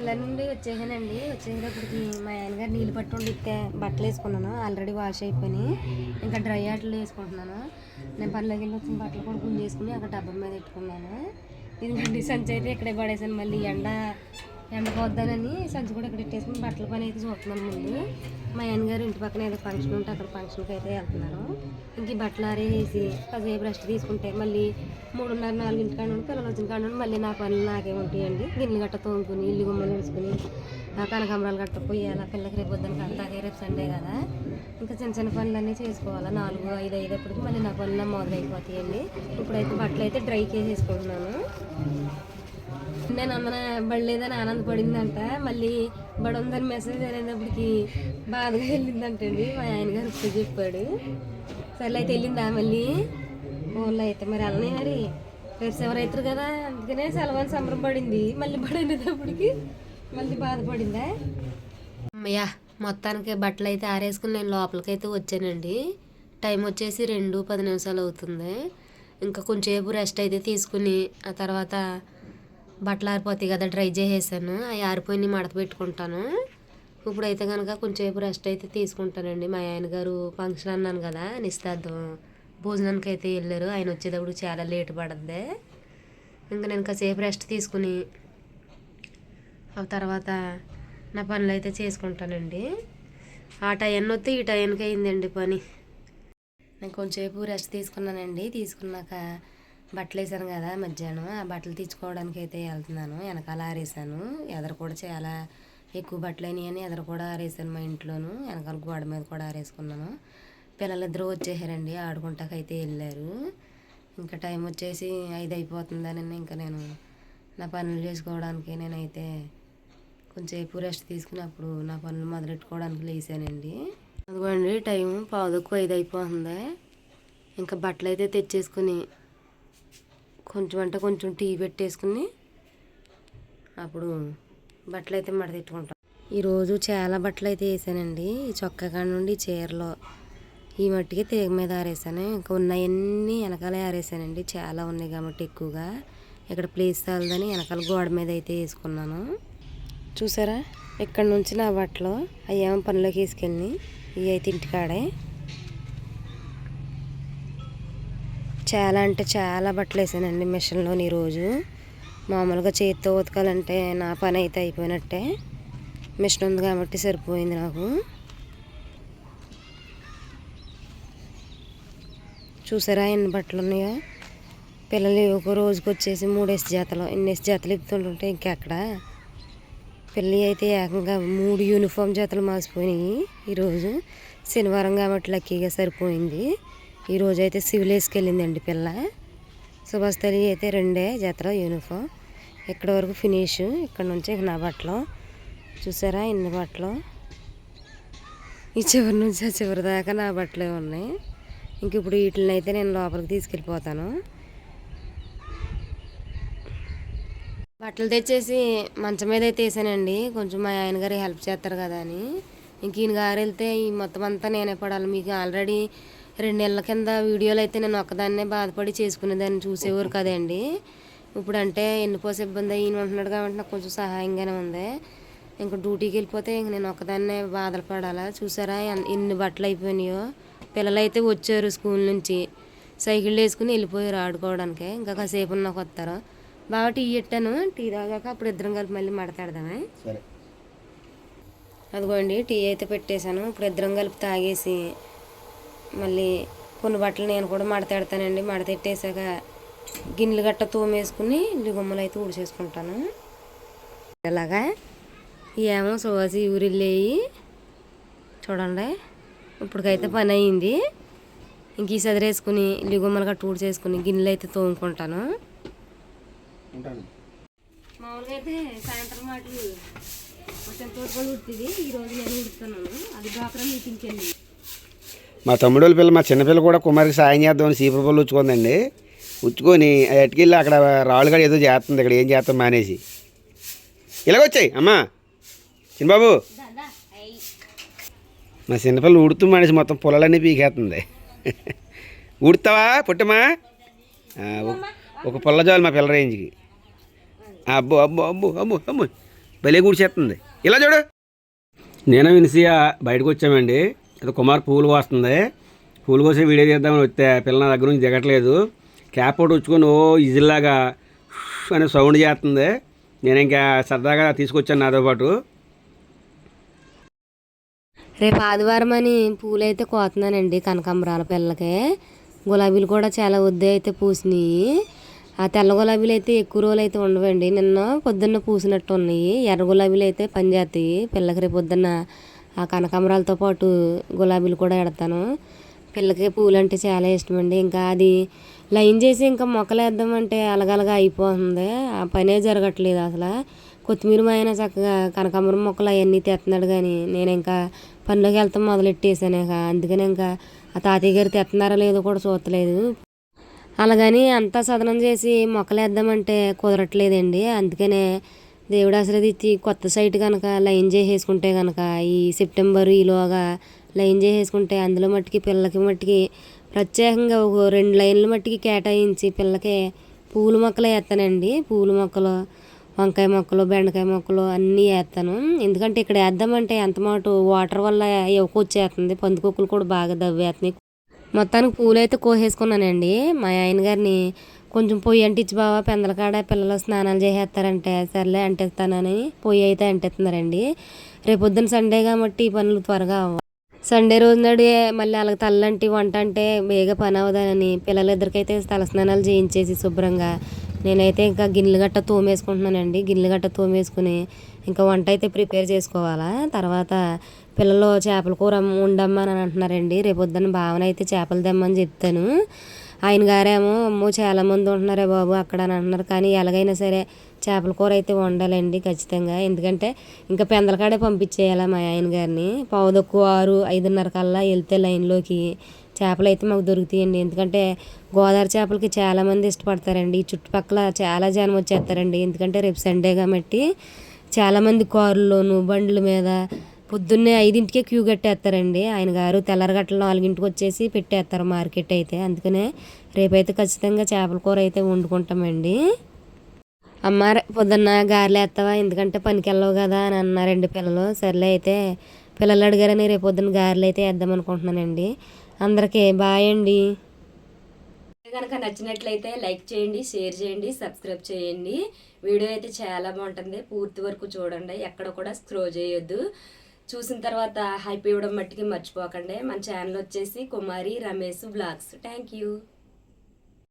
పల్లె నుండి వచ్చేసానండి. వచ్చేటప్పటికి మా ఆయనగారు నీళ్ళు పట్టు బట్టలు వేసుకున్నాను. ఆల్రెడీ వాష్ అయిపోయినాయి. ఇంకా డ్రై ఆటలు వేసుకుంటున్నాను. నేను పల్లెకి వెళ్ళి వచ్చిన బట్టలు కూడా గుంజేసుకుని అక్కడ డబ్బా మీద పెట్టుకున్నాను. ఇది గుండి సంచి అయితే ఇక్కడే పడేసాను. మళ్ళీ ఎండ ఎండపోద్దానని సంచి కూడా ఇక్కడ పెట్టేసుకుని బట్టల పని అయితే చూస్తున్నాను ముందు. మా గారు ఇంటి పక్కన ఏదో ఫంక్షన్ ఉంటే అక్కడ ఫంక్షన్కి అయితే వెళ్తున్నారు. ఇంక ఈ బట్టలు ఆరేసి కాసేపు రెస్ట్ తీసుకుంటే మళ్ళీ మూడున్నర నాలుగింటి కాడ నుండి పిల్లలు వచ్చిన కాడ నుండి మళ్ళీ నా పనులు నాకే ఉంటాయండి. గిన్నెలు గట్ట తోముకుని ఇల్లు గుమ్మలు వేసుకుని ఆ కనకాంబరాలు గట్ట పోయాలి పిల్లలకి రేపు పొద్దున కడతాకే రేపు సండే కదా. ఇంకా చిన్న చిన్న పనులన్నీ చేసుకోవాలి. నాలుగు ఐదు ఐదప్పటికి మళ్ళీ నా పనులు మొదలైపోతాయండి. ఇప్పుడైతే బట్టలు అయితే డ్రై చేసేసుకుంటున్నాను. నేను అమ్మ బడలేదని ఆనందపడిందంట. మళ్ళీ బడ ఉందని మెసేజ్ అనేటప్పటికి బాధగా వెళ్ళిందంటండి. మా ఆయన గారు ఇప్పుడు చెప్పాడు. సర్లే అయితే వెళ్ళిందా మళ్ళీ? ఊళ్ళో అయితే మరి అన్నయ్య మరి. రేపు ఎవరైతారు కదా అందుకనే సెలవు అని సంబరపడింది. మళ్ళీ బడైనప్పటికి మళ్ళీ బాధపడిందా? అమ్మయ్యా మొత్తానికి బట్టలు అయితే ఆరేసుకుని నేను లోపలికైతే వచ్చానండి. టైం వచ్చేసి రెండు పది నిమిషాలు అవుతుంది. ఇంకా కొంచెంసేపు రెస్ట్ అయితే తీసుకుని ఆ తర్వాత బట్టలు ఆరిపోతాయి కదా డ్రై చేసేసాను. అవి ఆరిపోయి మడత పెట్టుకుంటాను. ఇప్పుడైతే కనుక కొంచెంసేపు రెస్ట్ అయితే తీసుకుంటానండి. మా ఆయన గారు ఫంక్షన్ అన్నాను కదా నిస్తార్థం భోజనానికి అయితే వెళ్ళారు. ఆయన వచ్చేటప్పుడు చాలా లేట్ పడద్ది. ఇంకా నేను కాసేపు రెస్ట్ తీసుకుని ఆ తర్వాత నా పనులు అయితే చేసుకుంటానండి. ఆ టైం వస్తే ఈ టైంకి అయిందండి పని. నేను కొంచెంసేపు రెస్ట్ తీసుకున్నానండి. తీసుకున్నాక బట్టలు వేసాను కదా మధ్యాహ్నం. ఆ బట్టలు తీసుకోవడానికి అయితే వెళ్తున్నాను. వెనకాల ఆరేసాను. ఎదర కూడా చాలా ఎక్కువ బట్టలు అయినాయని ఎదర కూడా ఆరేసాను మా ఇంట్లోను. వెనకాల గోడ మీద కూడా ఆరేసుకున్నాను. పిల్లలిద్దరూ వచ్చేసారండి. ఆడుకుంటాకైతే వెళ్ళారు. ఇంకా టైం వచ్చేసి ఐదు అయిపోతుందని ఇంకా నేను నా పనులు చేసుకోవడానికి నేనైతే కొంచెంసేపు రెస్ట్ తీసుకున్నప్పుడు నా పనులు మొదలెట్టుకోవడానికి లేసానండి అదిగోండి టైం పావుదక్కు ఐదు అయిపోతుంది. ఇంకా బట్టలు అయితే తెచ్చేసుకుని కొంచెం అంటే కొంచెం టీ పెట్టేసుకుని అప్పుడు బట్టలు అయితే మడతెట్టుకుంటాం. ఈరోజు చాలా బట్టలు అయితే వేసానండి. ఈ చొక్కా కాడ నుండి చీరలో ఈ మట్టికి తీగ మీద ఆరేసాను. ఇంకా ఉన్నాయన్నీ వెనకాలే ఆరేసానండి. చాలా ఉన్నాయి కాబట్టి ఎక్కువగా. ఇక్కడ ప్లేస్ చాలదని వెనకాల గోడ మీద అయితే వేసుకున్నాను. చూసారా? ఇక్కడ నుంచి నా బట్టలు అయ్యేమో పనిలోకి వేసుకెళ్ళి ఇవి అయితే ఇంటికాడే. చాలా అంటే చాలా బట్టలు వేసానండి మిషన్లోని ఈరోజు. మామూలుగా చేతితో ఉతకాలంటే నా పని అయితే అయిపోయినట్టే. మిషన్ ఉంది కాబట్టి సరిపోయింది నాకు. చూసారా ఎన్ని బట్టలు ఉన్నాయో? పిల్లలు ఒక రోజుకి వచ్చేసి మూడేసి జాతలు ఎన్నేసి జాతలు ఇప్పుతుంటుంటే ఇంకెక్కడ? పిల్లలు అయితే ఏకంగా మూడు యూనిఫామ్ జతలు మాసిపోయినాయి ఈరోజు. శనివారం కాబట్టి లక్కీగా సరిపోయింది. ఈరోజు అయితే సివిల్ వేసుకెళ్ళిందండి పిల్ల. సుభాష్ తల్లి అయితే రెండే జతలు యూనిఫామ్ ఇక్కడ వరకు ఫినిష్ ఇక్కడ నుంచి నా బట్టలు. చూసారా ఇన్ని బట్టలు? ఈ చివరి నుంచి ఆ చివరి దాకా నా బట్టలే ఉన్నాయి. ఇంక ఇప్పుడు వీటిని అయితే నేను లోపలికి తీసుకెళ్ళిపోతాను. బట్టలు తెచ్చేసి మంచం మీద అయితే వేసానండి. కొంచెం మా ఆయన గారు హెల్ప్ చేస్తారు కదా అని. ఇంక ఈయన గారు వెళ్తే ఈ మొత్తం అంతా నేనే పడాలి. మీకు ఆల్రెడీ రెండు నెలల కింద వీడియోలు అయితే నేను ఒక్కదాన్నే బాధపడి చేసుకునేదాన్ని చూసేవారు కదండి. ఇప్పుడు అంటే ఎన్నిపోసే ఇబ్బంది ఈయన ఉంటున్నాడు కాబట్టి నాకు కొంచెం సహాయంగానే ఉంది. ఇంక డ్యూటీకి వెళ్ళిపోతే ఇంక నేను ఒక్కదాన్నే బాధలు పడాలా? చూసారా ఎన్- ఎన్ని బట్టలు అయిపోయినాయో? పిల్లలు అయితే వచ్చారు స్కూల్ నుంచి. సైకిల్ వేసుకుని వెళ్ళిపోయారు ఆడుకోవడానికి. ఇంకా కాసేపు నాకు వస్తారు బాగా టీ పెట్టాను టీ తాగాక అప్పుడు ఇద్దరం కలిపి మళ్ళీ మాట్లాడదామే అదిగోండి టీ అయితే పెట్టేశాను. ఇప్పుడు ఇద్దరం కలిపి తాగేసి మళ్ళీ కొన్ని బట్టలు నేను కూడా మడతెడతానండి మడతెట్టేసాక గిన్నెలు గట్ట తోమేసుకుని ఇల్లు గుమ్మలు అయితే ఊడిచేసుకుంటాను. ఇలాగా ఏమో సువాసి ఊరిల్లేయి చూడండి ఇప్పటికైతే పని అయింది. ఇంక ఈ సదిరేసుకుని ఇల్లు గుమ్మలు గట్ట ఊడిచేసుకుని గిన్నెలు అయితే తోముకుంటాను. ఉంటాను. మామూలుగా అయితే సాయంత్రం మాటలు కొంచెం తోడుకొని ఉడుతుంది ఈరోజు నేను ఉడుతున్నాను అది డాక్టర్ మీటింగ్కి వెళ్ళి. మా తమ్ముడు పిల్ల మా చిన్నపిల్ల కూడా కుమారికి సాయం చేద్దామని సీపుల పళ్ళు ఉచ్చుకుందండి. ఉచ్చుకొని ఎట్టుకెళ్ళి అక్కడ రాళ్ళుగాడు ఏదో చేస్తుంది ఇక్కడ ఏం చేస్తాం మానేసి. ఇలాగొచ్చాయి అమ్మా. చిన్నబాబు. మా చిన్నపిల్ల ఉడుతూ మానేసి మొత్తం పొలాలన్నీ పీకేస్తుంది. ఉడుతావా పుట్టమా ఒక- ఒక పొల్ల చాలు మా పిల్ల రేంజ్కి. అబ్బో అబ్బో అబ్బో అబ్బో అబ్బో భలే కూర్చేస్తుంది ఇలా చూడు. నేను వినిసియా బయటకు వచ్చామండి. ఇది కుమార్ పూలు వస్తుంది పూలు కోసే వీడియో తీద్దామని వస్తే పిల్ల నా దగ్గర నుంచి దిగట్లేదు. క్యాప్ ఒకటి ఉచ్చుకొని ఓ ఇజిల్లాగా అనే సౌండ్ చేస్తుంది. నేను ఇంకా సరదాగా తీసుకొచ్చాను నాతో పాటు. రేపు ఆదివారం అని పూలు అయితే కోతున్నానండి కనకాంబరాల పిల్లలకి. గులాబీలు కూడా చాలా వద్దే అయితే పూసినాయి. ఆ తెల్ల గులాబీలు అయితే ఎక్కువ రోజులు అయితే ఉండవండి. నిన్న పొద్దున్న పూసినట్టు ఉన్నాయి ఎర్ర గులాబీలు అయితే పనిచేస్తాయి పిల్లకి రేపు పొద్దున్న ఆ కనకాంబరాలతో పాటు గులాబీలు కూడా ఎడతాను. పిల్లకి పూలు అంటే చాలా ఇష్టం అండి ఇంకా అది లైన్ చేసి ఇంకా మొక్కలు వేద్దామంటే అలగలగా అయిపోతుంది. ఆ పనే జరగట్లేదు అసలు. కొత్తిమీర మా ఆయన చక్కగా కనకాంబరం మొక్కలు అవన్నీ తెస్తున్నాడు కానీ నేను ఇంకా పనిలోకి వెళ్తాం మొదలెట్టేసాను ఇక. అందుకని ఇంకా ఆ తాతయ్య గారు తెస్తున్నారో లేదో కూడా చూడలేదు అలాగని అంతా సదనం చేసి మొక్కలు వేద్దామంటే కుదరట్లేదండి. అందుకనే దేవుడు ఆశీర్వదించి కొత్త సైట్ కనుక లైన్ చేసేసుకుంటే కనుక ఈ సెప్టెంబర్ ఈలోగా లైన్ చేసేసుకుంటే అందులో మట్టికి పిల్లలకి మట్టికి ప్రత్యేకంగా ఒక రెండు లైన్ల మట్టికి కేటాయించి పిల్లకి పూల మొక్కలు వేస్తానండి. పూల మొక్కలు వంకాయ మొక్కలు బెండకాయ మొక్కలు అన్నీ వేస్తాను. ఎందుకంటే ఇక్కడ వేద్దామంటే ఎంత మాట వాటర్ వల్ల వచ్చేస్తుంది. పందికొక్కులు కూడా బాగా దవ్వేస్తున్నాయి. మొత్తానికి పూలు అయితే కోసేసుకున్నానండి. మా ఆయన గారిని కొంచెం పొయ్యి అంటించి బావా పెందలకాడ పిల్లలు స్నానాలు చేసేస్తారంటే సర్లే అంటిస్తానని పొయ్యి అయితే అంటిస్తున్నారండి. రేపొద్దున సండే కాబట్టి ఈ పనులు త్వరగా అవ్వ. సండే రోజు నాడు మళ్ళీ వాళ్ళకి తల్లంటి వంట అంటే బేగా పని అవదని పిల్లలిద్దరికైతే తలస్నానాలు చేయించేసి శుభ్రంగా నేనైతే ఇంకా గిన్నెలు గట్ట తోమేసుకుంటున్నానండి. గిన్నెలు గట్ట తోమేసుకుని ఇంకా వంట అయితే ప్రిపేర్ చేసుకోవాలా. తర్వాత పిల్లలు చేపల కూర ఉండమ్మా అని అంటున్నారండి. రేపొద్దున భావన అయితే చేపలు తెమ్మని చెప్తాను. ఆయన గారేమో అమ్మో చాలా మంది ఉంటున్నారే బాబు అక్కడ అని అంటున్నారు. కానీ ఎలాగైనా సరే చేపల కూర అయితే వండాలండి ఖచ్చితంగా. ఎందుకంటే ఇంకా పెందలకాడే పంపించేయాలి మా ఆయన గారిని. పావుదొక్కు ఆరు ఐదున్నర కల్లా వెళ్తే లైన్లోకి చేపలు అయితే మాకు దొరుకుతాయండి. ఎందుకంటే గోదావరి చేపలకి చాలామంది ఇష్టపడతారండి. ఈ చుట్టుపక్కల చాలా జనం వచ్చేస్తారండి. ఎందుకంటే రేపు సండే కాబట్టి చాలామంది కారుల్లోను బండ్ల మీద పొద్దున్నే ఐదింటికే క్యూ కట్టేస్తారండి. ఆయన గారు తెల్లరగట్ల నాలుగింటికి వచ్చేసి పెట్టేస్తారు మార్కెట్ అయితే. అందుకనే రేపైతే ఖచ్చితంగా చేపల కూర అయితే వండుకుంటామండి. అమ్మ పొద్దున్న గారెలు వేస్తావా? ఎందుకంటే పనికి వెళ్ళవు కదా అని అన్నారండి పిల్లలు. సర్లే అయితే పిల్లలు అడిగారని రేపు పొద్దున్న గారెలు అయితే వేద్దాం అనుకుంటున్నానండి. అందరికీ బాయ్ అండి. కనుక నచ్చినట్లయితే లైక్ చేయండి షేర్ చేయండి సబ్స్క్రైబ్ చేయండి. వీడియో అయితే చాలా బాగుంటుంది. పూర్తి వరకు చూడండి. ఎక్కడ కూడా స్క్రో చేయొద్దు. చూసిన తర్వాత హైప్ ఇవ్వడం మట్టికి మర్చిపోకండి. మన ఛానల్ వచ్చేసి Kumari Ramesh blogs thank you